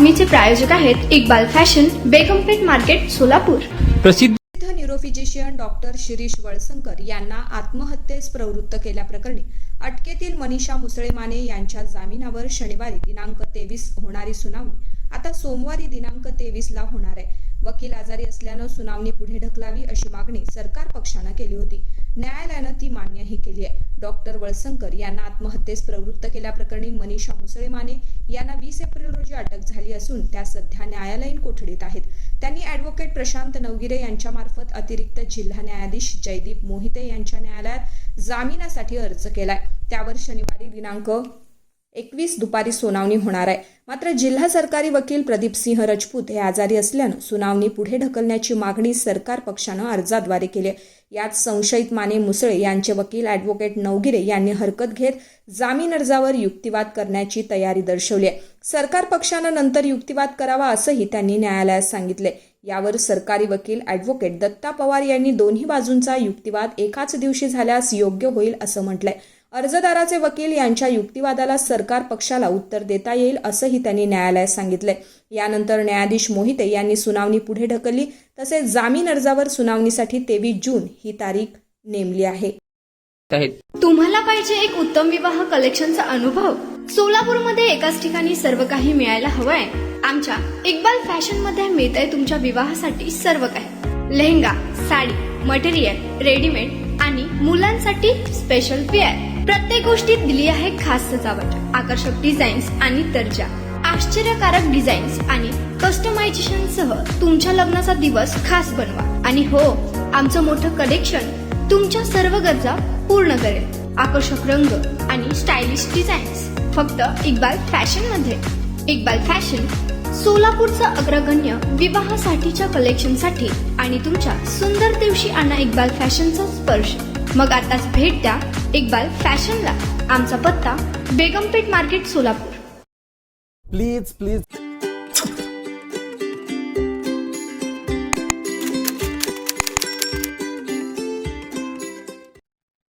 बातमीचे प्रायोजक आहेत Iqbal fashion Begampeth market Solapur. प्रसिद्ध न्यूरोफिजिशियन डॉक्टर शिरीष वळसंकर यांना आत्महत्येस प्रवृत्त केल्याप्रकरणी अटकेतील मनीषा मुसळे माने यांच्या जामिनावर शनिवारी दिनांक तेवीस होणारी सुनावणी. आता सोमवारी दिनांक तेवीसला होणार आहे. वकील आजारी असल्यानं सुनावणी पुढे ढकलावी अशी मागणी सरकार पक्षानं केली होती. न्यायालयानं ती मान्यही केली आहे. डॉक्टर वळसंकर यांना आत्महत्येस प्रवृत्त केल्याप्रकरणी मनीषा मुसळे माने यांना वीस एप्रिल रोजी अटक झाली असून त्या सध्या न्यायालयीन कोठडीत आहेत. त्यांनी ॲडव्होकेट प्रशांत नवगिरे यांच्यामार्फत अतिरिक्त जिल्हा न्यायाधीश जयदीप मोहिते यांच्या न्यायालयात जामिनासाठी अर्ज केलाय. त्यावर शनिवारी दिनांक एकवीस दुपारी सुनावणी होणार आहे. मात्र जिल्हा सरकारी वकील प्रदीप सिंह राजपूत हे आजारी असल्यानं सुनावणी पुढे ढकलण्याची मागणी सरकार पक्षानं अर्जाद्वारे केली आहे. यात संशयित माने मुसळे यांचे वकील ॲडव्होकेट नवगिरे यांनी हरकत घेत जामीन अर्जावर युक्तिवाद करण्याची तयारी दर्शवली आहे. सरकार पक्षानं नंतर युक्तिवाद करावा असंही त्यांनी न्यायालयात सांगितले यावर सरकारी वकील ॲडव्होकेट दत्ता पवार यांनी दोन्ही बाजूंचा युक्तिवाद एकाच दिवशी झाल्यास योग्य होईल असं म्हटलंय. अर्जदाराचे वकील यांच्या युक्तिवादाला सरकार पक्षाला उत्तर देता येईल असंही त्यांनी न्यायालयात सांगितलंय. यानंतर न्यायाधीश मोहिते यांनी सुनावणी पुढे ढकलली तसेच जामीन अर्जावर सुनावणीसाठी तेवीस जून ही तारीख नेमली आहे. आहेत. तुम्हाला पाहिजे एक उत्तम विवाह कलेक्शनचा अनुभव? सोलापूरमध्ये एकाच ठिकाणी सर्व काही मिळायला हवंय. आमच्या इक्बाल फॅशनमध्ये मिळतंय तुमच्या विवाहासाठी सर्व काही. लेहंगा साडी मटेरियल रेडीमेड आणि मुलांसाठी स्पेशल वेअर प्रत्येक गोष्टीत दिली आहे खास सजावट आकर्षक डिझाईन्स आणि दर्जा. आश्चर्यकारक डिझाईन्स आणि कस्टमायझेशन सह तुमच्या लग्नाचा दिवस खास बनवा. आणि हो आमचं मोठं कलेक्शन तुमच्या सर्व गरजा पूर्ण करेल. आकर्षक रंग आणि स्टायलिश डिझाईन्स फक्त इक्बाल फॅशनमध्ये. इक्बाल फॅशन सोलापूरचं अग्रगण्य विवाहासाठीच्या कलेक्शनसाठी आणि तुमच्या सुंदर दिवशी आणा इक्बाल फॅशनचा स्पर्श. मग आताच भेट द्या इक्बाल फॅशनला. आमचा पत्ता Begampeth market Solapur. Please please.